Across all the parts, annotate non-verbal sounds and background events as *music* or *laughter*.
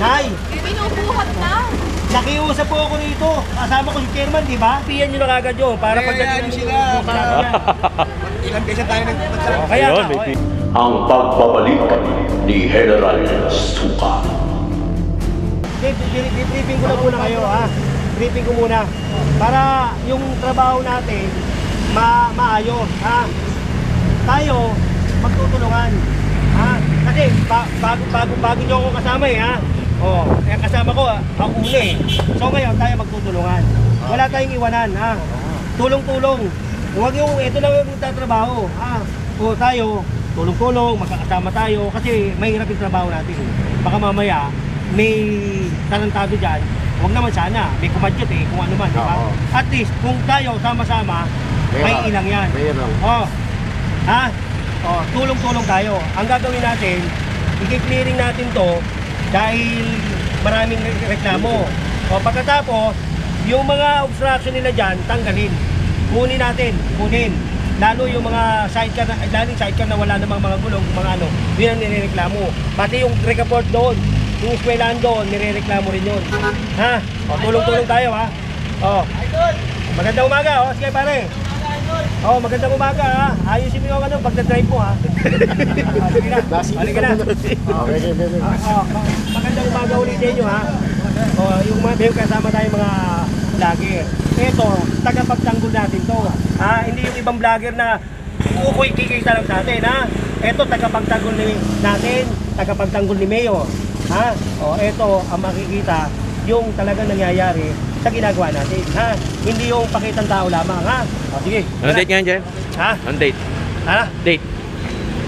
Nay, Binubuhat na. nakiusap po ako rito. Kasama ko si chairman, di ba? Piyan nyo na kagad yun para pagdating ano ng- sila, Ilang beses tayo nagpapasal. Oh, Kaya nga, may pi- ang pagbabalik ni General Suka. Briefing ko na muna kayo ha. Briefing ko muna. Para yung trabaho natin ma maayos ha. Tayo magtutulungan. Ha? Kasi ba, bago bago bago niyo ako kasama eh ha. Oh, eh kasama ko ah, ako una eh. So ngayon tayo magtutulungan. Wala tayong iwanan ha. Tulong-tulong. Huwag yung ito lang yung tatrabaho ha. O tayo tulong-tulong, magkakasama tayo kasi mahirap yung trabaho natin. Baka mamaya may tarantado dyan, huwag naman sana, may kumadyot eh, kung ano man, di ba? Oo. At least, kung tayo sama-sama, may Mayroon. ilang yan. Mayroon. Oh. Ha? Oh, tulong-tulong tayo. Ang gagawin natin, i-clearing natin to dahil maraming re- reklamo. O pagkatapos, yung mga obstruction nila dyan, tanggalin. Kunin natin, kunin. Lalo yung mga sidecar na, lalo yung sidecar na wala namang mga gulong, mga ano, yun ang nirereklamo. Pati yung rekaport doon, yung eskwelahan doon, nirereklamo rin yun. Ha? O, tulong-tulong tayo ha. O. Magandang umaga, o. Sige pare. Oh, magandang umaga ha. Ayusin mo yung ano, pagdadrive mo ha. Ah, *laughs* Sige na. Na. Okay, okay, okay. Ah, ah, magandang umaga ulit sa inyo ha. Oh, yung mga yung kasama tayong mga vlogger. Ito, tagapagtanggol natin to. Ha, hindi yung ibang vlogger na ukuy kikita lang sa atin ha. Ito tagapagtanggol ni natin, tagapagtanggol ni Mayor. Ha? Oh, ito ang makikita yung talagang nangyayari sa ginagawa natin, ha? Hindi yung pakitang tao lamang, ha? O, sige. Anong date ngayon, Jen? Ha? Anong date? Ha? Date.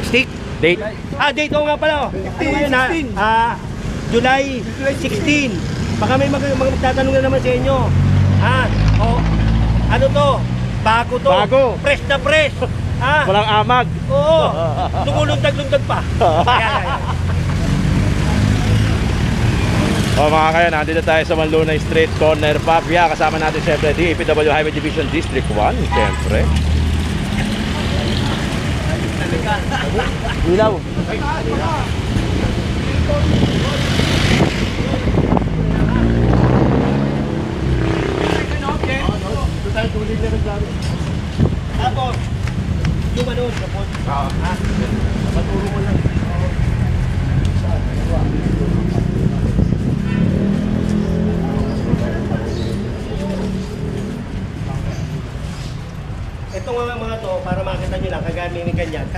Stick? Date. Ah, date ko nga pala. Oh. Ano ngayon ha? Ah, July 16. Baka may mag, mag magtatanong na naman sa inyo. Ha? O, ano to? Bago to. Bago. Fresh na fresh. *laughs* Ha? Walang amag. Oo. Lumulundag-lundag pa. *laughs* Ayan, ayan. O mga kaya, nandito tayo sa Manlunay Street, Corner Papia. Kasama natin siyempre DPW Highway Division District 1, siyempre. Ilaw.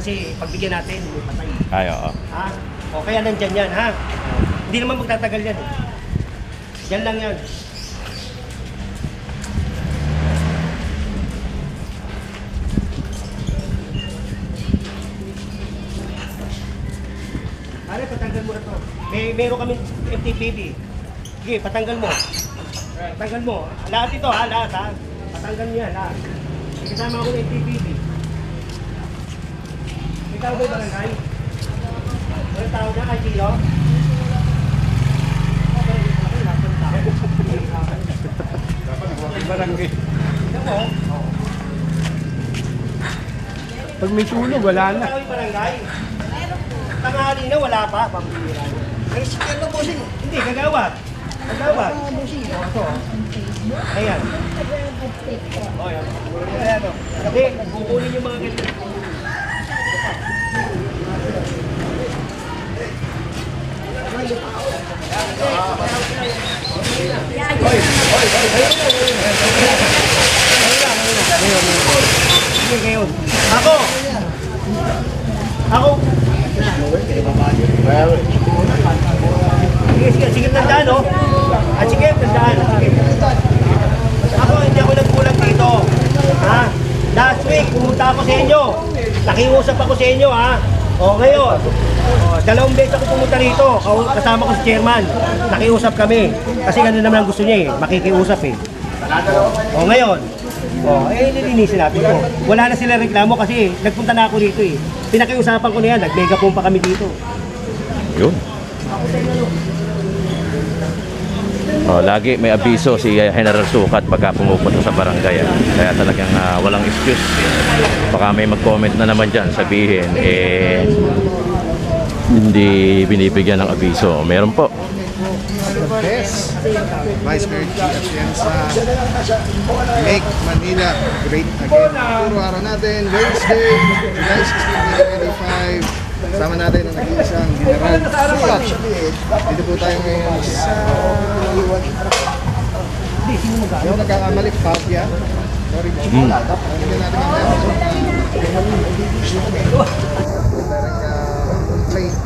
Kasi pagbigyan natin, may patay. Ay, oo. Ha? O kaya nandyan yan, ha? Hindi naman magtatagal yan. Eh. Yan lang yan. Pare, patanggal mo na to. May, meron kami MTPB. Sige, patanggal mo. Patanggal mo. Lahat ito ha, lahat ha. Patanggal niya, lahat. May Kasama ako ng MTPB. Ikaw ba barangay? Walang tao na kay Tio? Barangay. Ako, Pag may sunog, wala na. Ikaw yung barangay. Tanghali na, wala pa. Pambira. Ay, sige, ano po? Hindi, gagawat. Gagawat. Ito. Ayan. O, yan. Ayan, o. Hindi, kukunin yung mga ganito. Ako! Ako! Sige, sige, sige, tandaan, no? At sige, tandaan. Ako, hindi ako nagkulang dito. Ha? Last week, pumunta ako sa inyo. Nakiusap ako sa inyo, ha? O, ngayon. O, dalawang beses ako pumunta rito. Kasama ko si chairman. Nakiusap kami. Kasi ganun naman ang gusto niya, eh. Makikiusap, eh. O, ngayon. O, eh, nilinisin natin ko. Wala na sila reklamo kasi nagpunta na ako dito, eh. Pinakiusapan ko na yan. Nag-megapon pa kami dito. Yun. Oh, lagi may abiso si General Sukat pagka pumupunta sa barangay. Kaya talagang ah, walang excuse. Baka may mag-comment na naman dyan, sabihin, eh, hindi binibigyan ng abiso. Meron po. Vice Mayor G. Atienza, Make Manila Great Again. Puro araw natin, Wednesday, July 16, 2025. Sama natin ang nag-iisang General Sukat. Dito po tayo ngayon sa... Yung nagkakamali, Pavia. Sorry po. Hmm. Hindi natin ka complaint.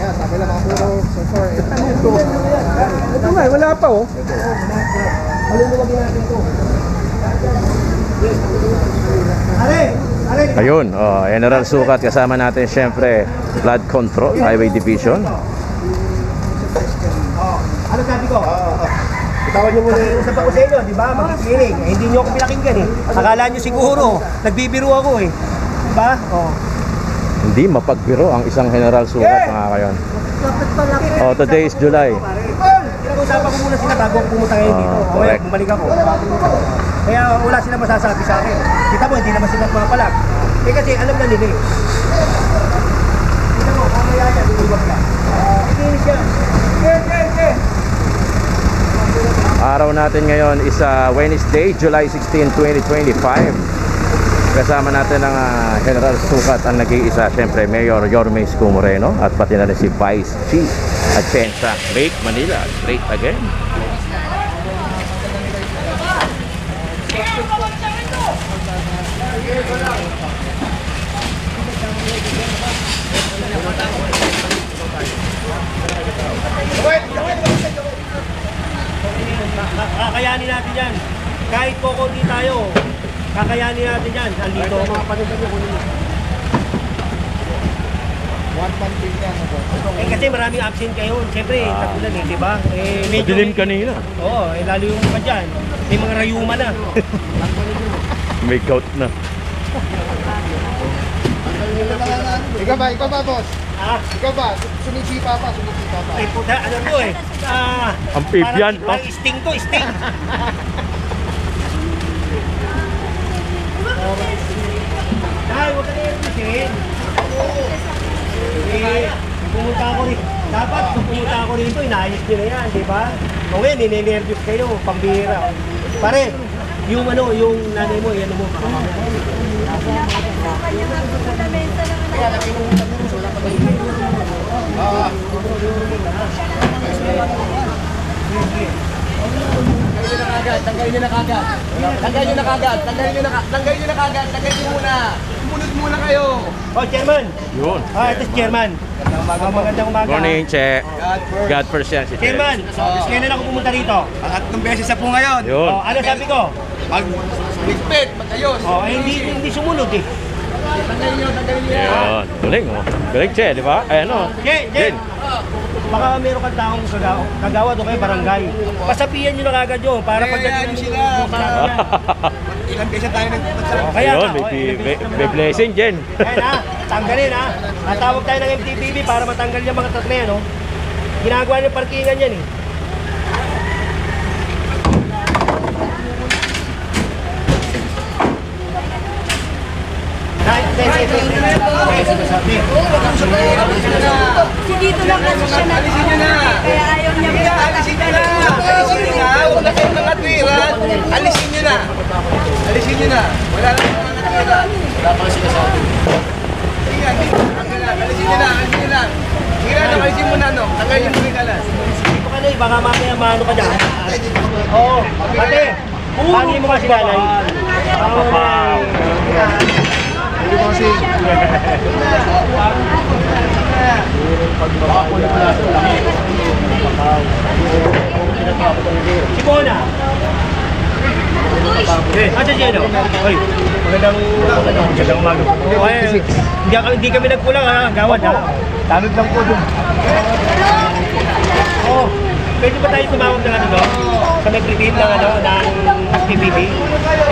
Ayan, sabi lang mga puro so far. Ito. Ito nga, wala pa oh. Are! Are! Ayun, oh, General Sukat kasama natin syempre Flood Control, Highway Division. Ano sabi ko? Bitawan niyo muna yung usap ako sa inyo, di ba? Mag-clearing. Eh, hindi niyo ako pinakinggan eh. Akala niyo siguro, nagbibiro ako eh. Di ba? Oh. Hindi mapagbiro ang isang General Sukat mga kayon. Oh, today is July. Pinag-usapan ko muna sila bago ako pumunta ngayon dito. Ah, Kaya correct. bumalik ako. Kaya wala sila masasabi sa akin. Kita mo, hindi naman sila pumapalag. Eh kasi alam na nila eh. Kita mo, mamaya yan, iiwas ka. Ikinis yan. Okay, okay, okay. Araw natin ngayon is uh, Wednesday, July 16, 2025. Kasama natin ang ah, General Sukat ang nag-iisa, syempre Mayor Yorme Isko Moreno at pati na rin si Vice Chief Atienza Make Manila Great Again. Ka- Kakayanin natin yan. Kahit po konti tayo, kakayanin natin yan. Andito mga panugan niyo kunin. One month din yan. Eh kasi maraming absent kayo. Siyempre, tagulan eh, di ba? Eh, medyo... kanina. Oo, eh, lalo yung pa dyan. May mga rayuma na. *laughs* May gout na. Ikaw ba? Ikaw ba, boss? ah, Ikaw ba? Sumisipa pa, sumisipa pa. eh puta, ano to eh. Ah, Amphibian, parang, parang sting to, sting. *laughs* Dahil, huwag ka na yung pisin. Eh, pumunta ako rin. Dapat, kung pumunta ako rito, inayos nyo na yan, di ba? O ngayon, ninenervyos kayo, pambira. Pare, yung ano, yung nanay mo, yan mo. Tanggalin nyo na kagad. Tanggalin nyo na kagad. Tanggalin nyo na kagad. Tanggalin nyo na kagad. Tanggalin nyo muna. Sumunod muna kayo. Oh, chairman. Yun. Ah, ito si chairman. Oh, magandang umaga. Morning, Che. God first. God first yan si Che. Chairman, kailan ako pumunta rito? Tatlong beses na po ngayon. Yun. Oh, ano sabi ko? Pag ligpit, magayos. Oh, eh, hindi, hindi sumunod eh. Tanggalin nyo, tanggalin nyo. Yun. Galing, oh. Galing, Che, di ba? Ayan, oh. Che, Che, baka meron kang taong kagawa, kagawa doon kayo barangay. Pasapihan nyo na kagad yun para Eh, pagdating ng sila. *laughs* Ilang beses tayo nagpatsarap. Oh, kaya Yun, nga, may, oh, may, may, may blessing, Jen. Ayan ha, tanggalin ha. Tatawag tayo ng MTPB para matanggal yung mga truck na yan, oh. Ginagawa niyo parkingan yan eh. Dahil, dahil, dahil, dahil, dahil, sinasabi. Si dito lang kasi siya na. Kaya ayaw niya Kaya alisin nyo na. Alisin nyo na. Huwag na kayong mga. Alisin nyo na. Alisin nyo na. Wala kayong mga twiran. Wala pa sinasabi. Sige, alisin nyo na. Alisin nyo na. Alisin nyo na. Sige na, alisin mo na, no. Tanggalin mo yung kalas. Dito ka na eh, baka mamaya maano ka dyan. Oo, pati, pangin mo kasi nanay. Hindi kasi. Si Bona. Eh, asa si ano? Oy, magandang magandang umaga. Oy, hindi, kami, hindi kami nagkulang ha, gawad ha. Tanod lang po dun. Oh, pwede ba tayo tumawag ng ano? Sa nag-reveal ng ano, ng PBB?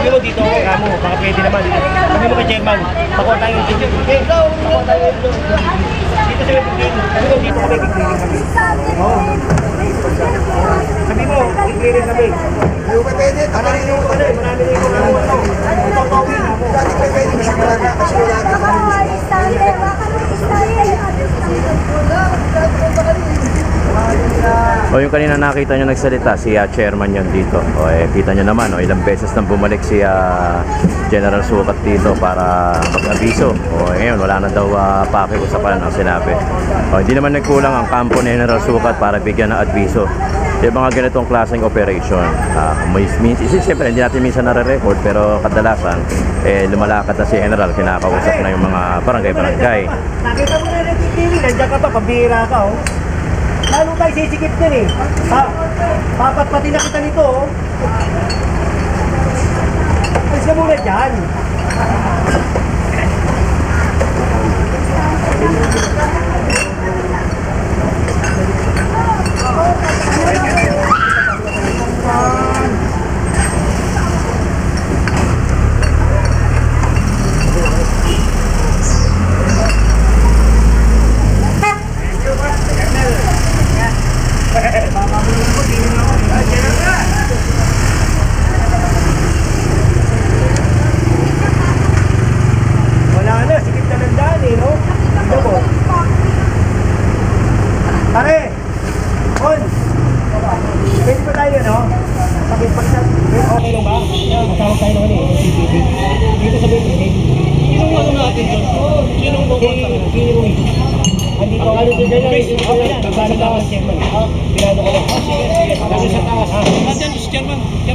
Mo dito, kamo, baka pwede naman. Sabi mo kay chairman, pakuha tayo yung video. Okay, pakuha tayo yung video. Dito sa nag-reveal. Mo dito kami nag-reveal kami. Oo. Sabi mo, nag-reveal kami. Marami na yung ano marami na yung mga ano. Ipapawin na ako. Baka istante, baka istante. O yung kanina nakita nyo nagsalita, si ah, chairman yun dito. O eh, kita nyo naman, o, ilang beses nang bumalik si ah, General Sukat dito para mag-abiso. O eh, ngayon, wala na daw uh, pakiusapan ang sinabi. O hindi naman nagkulang ang kampo ni General Sukat para bigyan ng adviso. Yung mga ganitong klaseng operation, uh, means, siyempre hindi natin minsan nare-record pero kadalasan, eh, lumalakad na si General, kinakausap na yung mga barangay-barangay. Nakita mo na yung TV, nandiyan ka pa, pabira ka, oh. Lalo tayo sisikip din eh. Pa, papatpati na kita nito, oh. Alis ka muna dyan. Wala Hey! *laughs*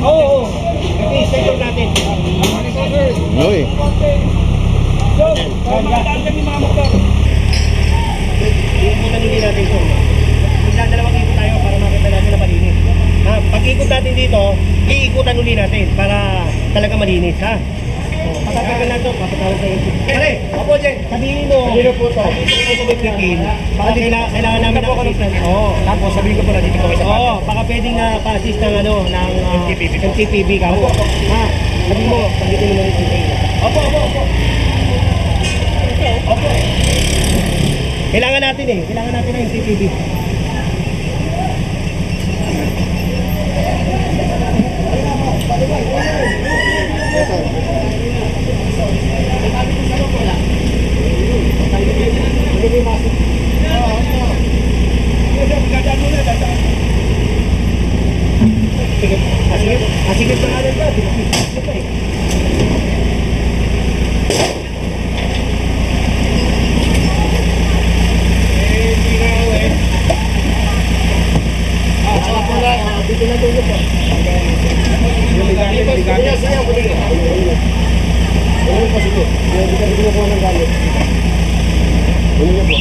Oo, oo. Ito yung schedule natin. Uy, Iikutan ulit natin ito. Magdadalawang ikot tayo para makita natin na malinis. Ha, pag ikot natin dito, iikutan ulit natin para talaga malinis, ha? Patatagal na ito, papatawag sa iyo. Pare, opo dyan, sabihin mo. Sabihin po ito. Sabihin mo sa Kikin. Baka kailangan, kailangan namin ng assistant. Oo. Tapos sabihin ko po na dito kami sa Oo, baka pwedeng na pa-assist ng ano, ng MTPB. MTPB ka po. Ha, sabihin mo, pagkitin mo na rin Opo, opo, opo. Opo. Kailangan natin eh. Kailangan natin ng Asigit na nga lang ba? Asigit na eh. Dito na tulog po. Yung bigamit, bigamit. Sige, sige, sige. Ano po sige? Hindi ka kumukuha ng gamit. Ano niyo po?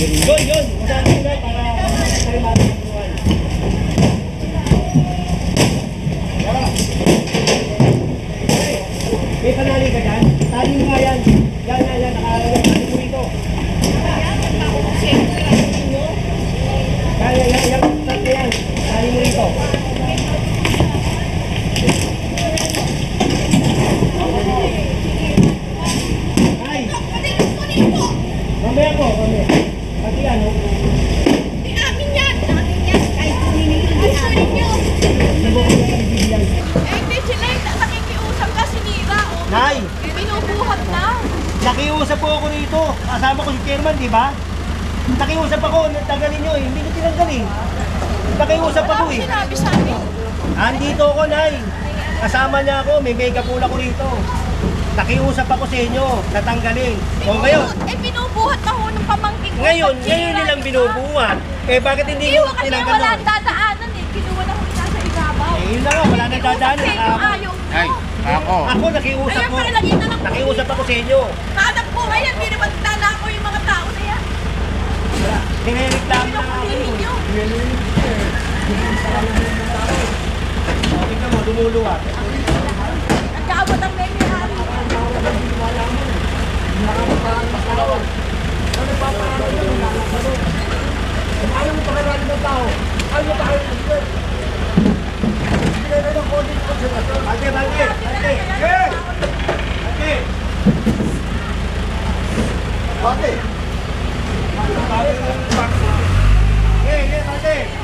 Yun, yun. Masabi na para para matulungan. May panali ka dyan? Tali nga yan. Yan, yan, yan. Nakalagay. Tali mo rito. Yan, yan, yan. Na yan. Tali mo rito. Ay! Mamaya po, mamaya. Nakiusap po ako rito. Kasama ko si chairman, di ba? Nakiusap ako, tanggalin nyo eh. Hindi ko tinanggal eh. Nakiusap ako eh. sinabi sa amin. Andito ako, Nay. Kasama niya ako, may mega pool ako rito. Nakiusap ako sa inyo, natanggalin. O ngayon, Eh, binubuhat ako ng pamangkin ko. ngayon, Pag ngayon sinira nilang nila. binubuhat. Eh bakit hindi Hindi ko ko kasi tinanggal wala nun? ang dadaanan eh. Kinuha na ko nasa ibabaw. Eh, yun na nga, wala nang dadaanan. Kasi yung Ako, ayaw. Ay, ako. ako nakiusap Ayun, ko. pero lagyan na lang po. Nakiusap ako sa inyo. Hanap ko ngayon, hindi naman ko yung mga tao na yan. Nirereklamo na ako. Pinukulihin nyo. O, Tingnan mo, lumuluwat. Nagkaabot ang may-hari. Ate, ate, Bate! Bate! Bate! Bate!